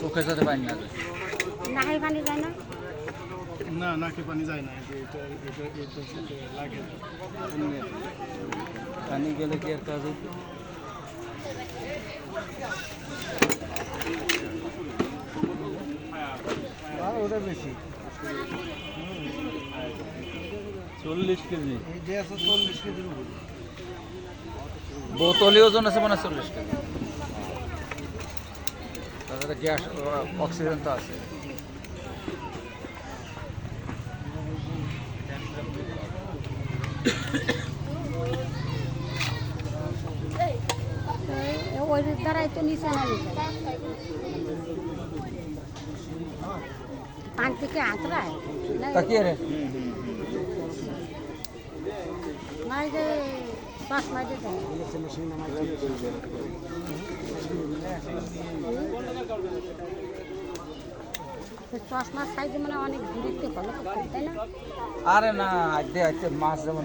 চোখে যাতে পানি না নাকে পানি যায় না না নাকে পানি যায় না লাগে পানি গেলে কি আর কাজ ওটা বেশি। চল্লিশ কেজি। এই চল্লিশ কেজির উপরে। বোতলে ওজন আছে মানে চল্লিশ কেজি। তাছাড়া গ্যাস অক্সিজেন তো আছে। এই- ওই দ্বারাই তো নিচে না পান থেকে না তাকিয়ে রে না এই যে চশমা যে দেয়। তো চশমার সাইজে মানে অনেক দূরত্বে ভালো করতে তাই না? আরে না আজকে আজকে মাছ যেমন